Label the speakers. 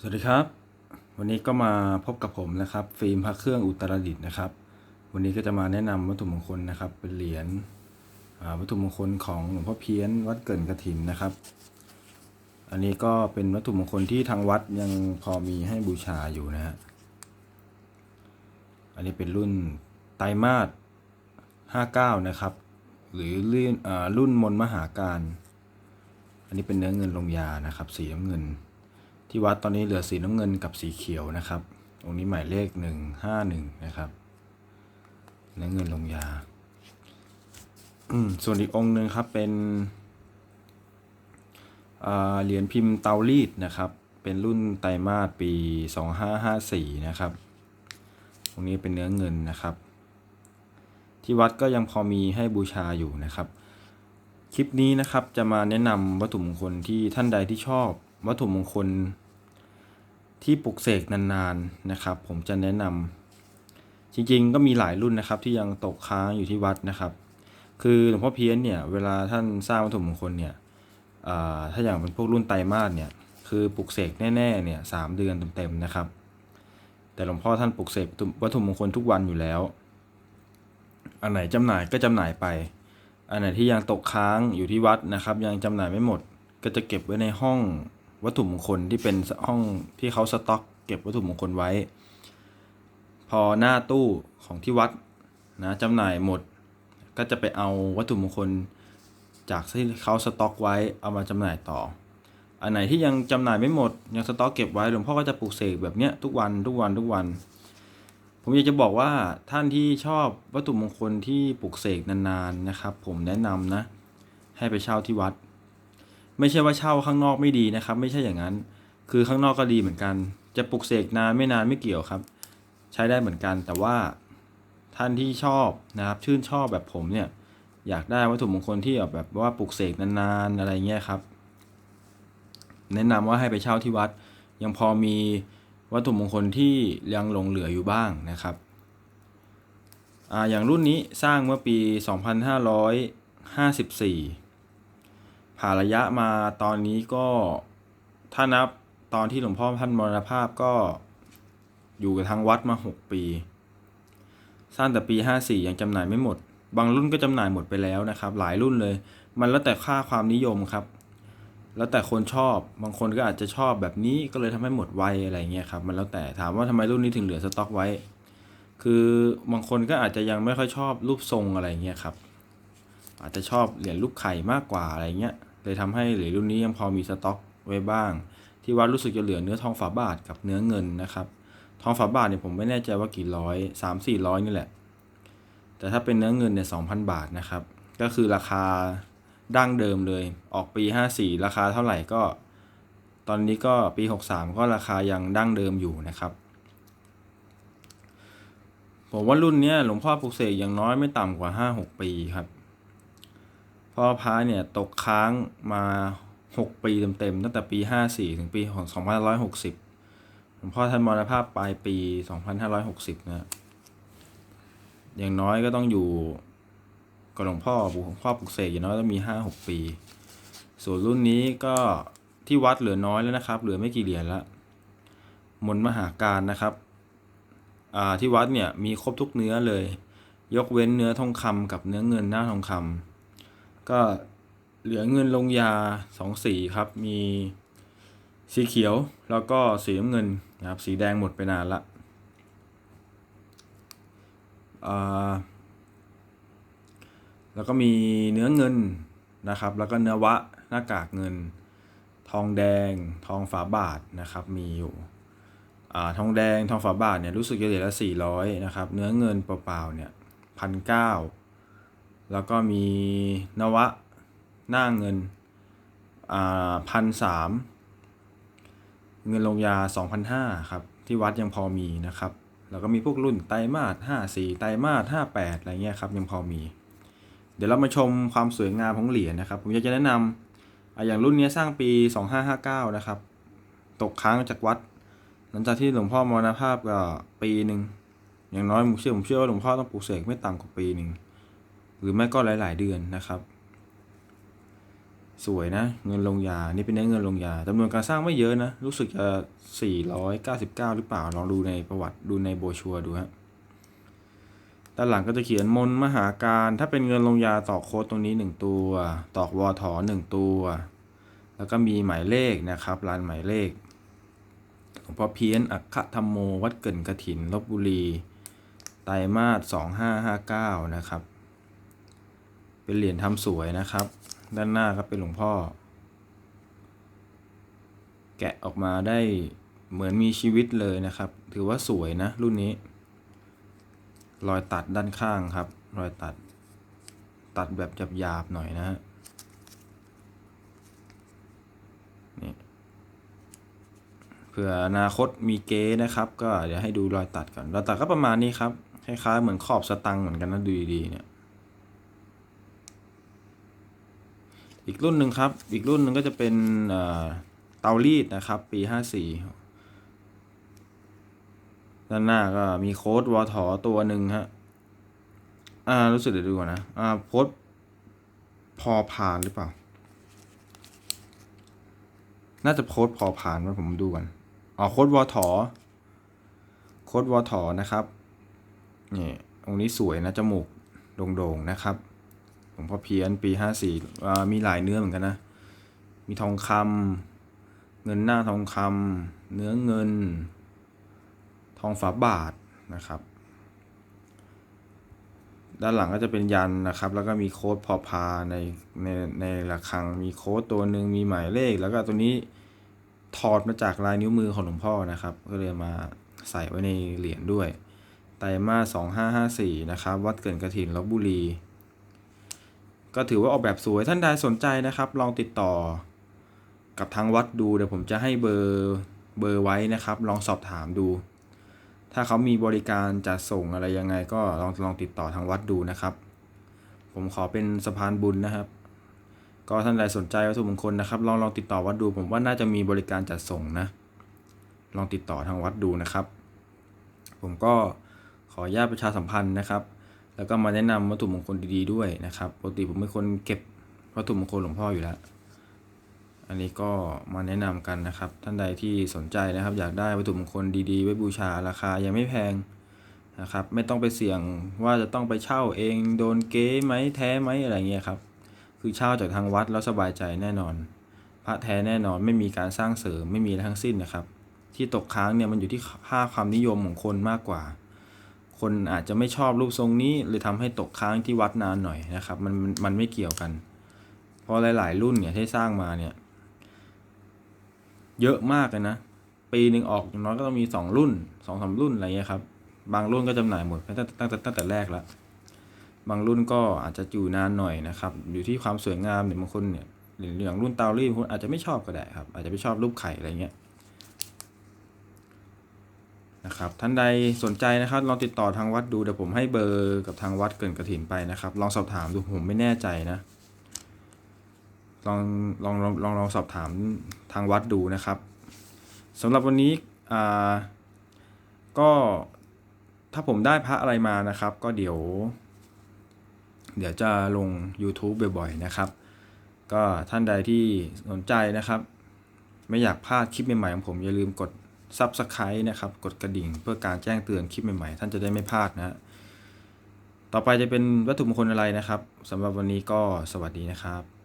Speaker 1: สวัสดีครับ วันนี้ก็มาพบกับผมนะครับ ฟิล์มพระเครื่องอุตรดิตนะครับ วันนี้ก็จะมาแนะนำวัตถุมงคลนะครับ เป็นเหรียญวัตถุมงคลของหลวงพ่อเพี้ยนวัดเกินกระถินนะครับ อันนี้ก็เป็นวัตถุมงคลที่ทางวัดยังพอมีให้บูชาอยู่นะฮะอันนี้เป็นรุ่นไตรมาส59 นะครับ หรือรุ่นรุ่นมนมหาการ อันนี้เป็นเนื้อเงินลงยานะครับสีน้ำเงิน ที่วัดตอนนี้เหลือสีน้ำเงินกับสีเขียวนะครับ องค์นี้หมายเลขหนึ่งห้าหนึ่งนะครับเนื้อเงินลงยา ส่วนอีกองค์หนึ่งครับเป็นเหรียญพิมพ์เตารีดนะครับ เป็นรุ่นไตรมาสปีสองห้าห้าสี่นะครับองนี้เป็นเนื้อเงินนะครับ ที่วัดก็ยังพอมีให้บูชาอยู่นะครับ คลิปนี้นะครับจะมาแนะนำวัตถุมงคลที่ท่านใดที่ชอบ วัตถุมงคล ที่ปลุกเสกนานๆนะครับ ผมจะแนะนำจริงๆ ก็มีหลายรุ่นนะครับ ที่ยังตกค้างอยู่ที่วัดนะครับ คือหลวงพ่อเพี้ยนเนี่ยเวลาท่านสร้างวัตถุมงคลเนี่ยถ้าอย่างเป็นพวกรุ่นไตรมาสเนี่ยคือปลุกเสกแน่ๆเนี่ยสามเดือนเต็มๆนะครับ แต่หลวงพ่อท่านปลุกเสกวัตถุมงคลทุกวันอยู่แล้ว อันไหนจำหน่ายก็จำหน่ายไป อันไหนที่ยังตกค้างอยู่ที่วัดนะครับ ยังจำหน่ายไม่หมด ก็จะเก็บไว้ในห้อง วัตถุมงคลที่เป็นห้องที่เขาสต็อก เก็บวัตถุมงคลไว้ พอหน้าตู้ของที่วัดนะจำหน่ายหมด ก็จะไปเอาวัตถุมงคลจากที่เขาสต็อกไว้เอามาจำหน่ายต่อ อันไหนที่ยังจำหน่ายไม่หมด ยังสต็อกเก็บไว้หลวงพ่อก็จะปลูกเสกแบบเนี้ยทุกวันทุกวันทุกวัน ผมอยากจะบอกว่าท่านที่ชอบวัตถุมงคลที่ปลูกเสกนานๆนะครับ ผมแนะนำนะ ให้ไปเช่าที่วัด ไม่ใช่ว่าเช่าข้างนอกไม่ดีนะครับ ไม่ใช่อย่างนั้น คือข้างนอกก็ดีเหมือนกัน จะปลูกเสกนานไม่นานไม่เกี่ยวครับ ใช้ได้เหมือนกัน แต่ว่าท่านที่ชอบนะครับชื่นชอบแบบผมเนี่ยอยากได้วัตถุมงคลที่แบบว่าปลูกเสกนานๆอะไรเงี้ยครับ แนะนำว่าให้ไปเช่าที่วัด ยังพอมีวัตถุมงคลที่ยังหลงเหลืออยู่บ้างนะครับอ่าอย่างรุ่นนี้สร้างเมื่อปี 2554 ผ่านระยะมาตอนนี้ก็ถ้านับตอนที่หลวงพ่อท่านมรณภาพก็อยู่กับทางวัดมา 6 ปีสร้างแต่ปี 54 ยังจำหน่ายไม่หมด บางรุ่นก็จำหน่ายหมดไปแล้วนะครับ หลายรุ่นเลย มันแล้วแต่ค่าความนิยมครับ แล้วแต่คนชอบ บางคนก็อาจจะชอบแบบนี้ก็เลยทำให้หมดไวอะไรเงี้ยครับ มันแล้วแต่ถามว่าทำไมรุ่นนี้ถึงเหลือสต็อกไว้ คือบางคนก็อาจจะยังไม่ค่อยชอบรูปทรงอะไรเงี้ยครับ อาจจะชอบเหรียญลูกไข่มากกว่าอะไรเงี้ย เลยทำให้เหรียญรุ่นนี้ยังพอมีสต็อกไว้บ้าง ที่วัดรู้สึกจะเหลือเนื้อทองฝาบาทกับเนื้อเงินนะครับ ทองฝาบาทเนี่ยผมไม่แน่ใจว่ากี่ร้อยสามสี่ร้อยนี่แหละ แต่ถ้าเป็นเนื้อเงินเนี่ยสองพันบาทนะครับ ก็คือราคาดั้งเดิมเลย ออกปี54ราคาเท่าไหร่ก็ ตอนนี้ก็ปี63ก็ราคายังดั้งเดิมอยู่นะครับผมว่ารุ่นนี้หลวงพ่อปลุกเสกอย่างน้อยไม่ต่ำกว่า 5-6 ปีครับ เพ่อพระเนี่ยตกค้างมา 6 ปีเต็มๆตั้งแต่ปี 54 ถึงปี2560หลวงพ่อท่านมรณภาพปลายปี 2560 นะอย่างน้อยก็ต้องอยู่กับหลวงพ่อหลวงพ่อปลุกเสกอย่างน้อยต้องมีห้าหกปี ส่วนรุ่นนี้ก็ที่วัดเหลือน้อยแล้วนะครับ เหลือไม่กี่เหรียญละมนต์มหาการนะครับอ่าที่วัดเนี่ยมีครบทุกเนื้อเลย ยกเว้นเนื้อทองคำกับเนื้อเงินหน้าทองคำ ก็เหลือเงินลงยาสองสีครับ มีสีเขียวแล้วก็สีน้ำเงินนะครับ สีแดงหมดไปนานละแล้วก็มีเนื้อเงินนะครับ แล้วก็เนื้อวะหน้ากากเงิน ทองแดง ทองฝาบาทนะครับ มีอยู่อทองแดงทองฝาบาทเนี่ยรู้สึกจะเหรียละสี่ร้อยนะครับ เนื้อเงินเปล่าๆเนี่ยพันเก้า แล้วก็มีนวะหน้าเงินอ่าพันสามเงินลงยาสองพันห้าครับที่วัดยังพอมีนะครับ แล้วก็มีพวกรุ่นไตมาสห้าสี่ไตมาสห้าแปดอะไรเงี้ยครับยังพอมี เดี๋ยวเรามาชมความสวยงามของเหรียญนะครับ ผมอยากจะแนะนำอะอย่างรุ่นนี้สร้างปี 2559 นะครับ ตกค้างจากวัด หลังจากที่หลวงพ่อมรณภาพก็ปีหนึ่งอย่างน้อยผมเชื่อผมเชื่อว่าหลวงพ่อต้องปลูกเสกไม่ต่ำกว่าปีหนึ่ง หรือไม่ก็หลาย ๆ เดือนนะครับ สวยนะ เงินลงยา นี่เป็นเนื้อเงินลงยาจำนวนการสร้างไม่เยอะนะ รู้สึกจะ 499 หรือเปล่า ลองดูในประวัติดูในโบชัวดูฮะด้านหลังก็จะเขียนมนมหาการ ถ้าเป็นเงินลงยาตอกโค้ดตรงนี้ 1 ตัว ตอกวอถอ1ตัว แล้วก็มีหมายเลขนะครับลานหมายเลขหลวงพ่อเพี้ยนอัคคธรรมโม วัดเกินกระถินลบบุรี ไตรมาส2559 นะครับ เป็นเหรียญทำสวยนะครับ ด้านหน้าก็เป็นหลวงพ่อ แกะออกมาได้เหมือนมีชีวิตเลยนะครับ ถือว่าสวยนะรุ่นนี้ รอยตัดด้านข้างครับ รอยตัด ตัดแบบหยาบๆหน่อยนะฮะนี่เผื่ออนาคตมีเก๊นะครับ ก็เดี๋ยวให้ดูรอยตัดก่อนรอยตัดก็ประมาณนี้ครับคล้ายๆเหมือนขอบสตังค์เหมือนกันนะดูดีๆเนี่ย อีกรุ่นหนึ่งครับ อีกรุ่นหนึ่งก็จะเป็นเอ่อเตารีดนะครับ ปีห้าสี่ด้านหน้าก็มีโค้ดวอถอตัวหนึ่งฮะ อ่า รู้สึกเดี๋ยวดูก่อนนะ อ่า โค้ดพอผ่านหรือเปล่า น่าจะโค้ดพอผ่านว่าผมดูก่อน อ๋อ โค้ดวอถอโค้ดวอถอนะครับ นี่ ตรงนี้สวยนะ จมูกโด่งๆนะครับ หลวงพ่อเพียนปีห้าสี่มีหลายเนื้อเหมือนกันนะ มีทองคำเงินหน้าทองคำเนื้อเงิน ทองฝาบาทนะครับ ด้านหลังก็จะเป็นยันนะครับ แล้วก็มีโค้ดพอพาในในในระฆังมีโค้ดตัวหนึ่งมีหมายเลข แล้วก็ตัวนี้ถอดมาจากลายนิ้วมือของหลวงพ่อนะครับ ก็เลยมาใส่ไว้ในเหรียญด้วยไตรมาสองห้าห้าสี่นะครับ วัดเกินกระถินลบบุรี ก็ถือว่าออกแบบสวยท่านใดสนใจนะครับ ลองติดต่อ กับทางวัดดูเดี๋ยวผมจะให้เบอร์เบอร์ไว้นะครับ ลองสอบถามดู ถ้าเขามีบริการจัดส่งอะไรยังไง ก็ลองลองติดต่อทางวัดดูนะครับ ผมขอเป็นสะพานบุญนะครับ ก็ท่านใดสนใจวัตถุมงคลนะครับ ลองลองติดต่อวัดดูผมว่าน่าจะมีบริการจัดส่งนะ ลองติดต่อทางวัดดูนะครับ ผมก็ขออนุญาตประชาสัมพันธ์นะครับ แล้วก็มาแนะนำวัตถุมงคลดีๆด้วยนะครับปกติผมเป็นคนเก็บวัตถุมงคลหลวงพ่ออยู่แล้ว อันนี้ก็มาแนะนำกันนะครับ ท่านใดที่สนใจนะครับ อยากได้วัตถุมงคลดีๆ ไว้บูชาราคายังไม่แพงนะครับ ไม่ต้องไปเสี่ยงว่าจะต้องไปเช่าเองโดนเก๊ไหมแท้ไหมอะไรเงี้ยครับ คือเช่าจากทางวัดแล้วสบายใจแน่นอน พระแท้แน่นอนไม่มีการสร้างเสริมไม่มีทั้งสิ้นนะครับ ที่ตกค้างเนี่ยมันอยู่ที่ค่าความนิยมของคนมากกว่า คนอาจจะไม่ชอบรูปทรงนี้เลยทำให้ตกค้างที่วัดนานหน่อยนะครับ มันมันไม่เกี่ยวกัน เพราะหลาย ๆ รุ่นเนี่ยที่สร้างมาเนี่ย เยอะมากเลยนะ ปีหนึ่งออกอย่างน้อยก็ต้องมีสองรุ่นสองสามรุ่นอะไรเงี้ยครับ บางรุ่นก็จำหน่ายหมดตั้งแต่ตั้งแต่ตั้งแต่แรกแล้วบางรุ่นก็อาจจะอยู่นานหน่อยนะครับ อยู่ที่ความสวยงามเนี่ยบางคนเนี่ยอย่างรุ่นเตารีดคนอาจจะไม่ชอบก็ได้ครับ อาจจะไม่ชอบรูปไข่อะไรเงี้ย นะครับท่านใดสนใจนะครับลองติดต่อทางวัดดูเดี๋ยวผมให้เบอร์กับทางวัดเกินกระถินไปนะครับ ลองสอบถามดูผมไม่แน่ใจนะลองลองลองลองลองสอบถามทางวัดดูนะครับสำหรับวันนี้อ่าก็ถ้าผมได้พระอะไรมานะครับ ก็เดี๋ยว เดี๋ยวจะลง YouTube บ่อยๆนะครับ ก็ท่านใดที่สนใจนะครับ ไม่อยากพลาดคลิปใหม่ๆของผมอย่าลืมกด ซับสไคร b e นะครับ กดกระดิ่งเพื่อการแจ้งเตือนคลิปใหม่ๆ ท่านจะได้ไม่พลาดนะฮะต่อไปจะเป็นวัตถุมงคลอะไรนะครับสำหรับวันนี้ก็สวัสดีนะครับ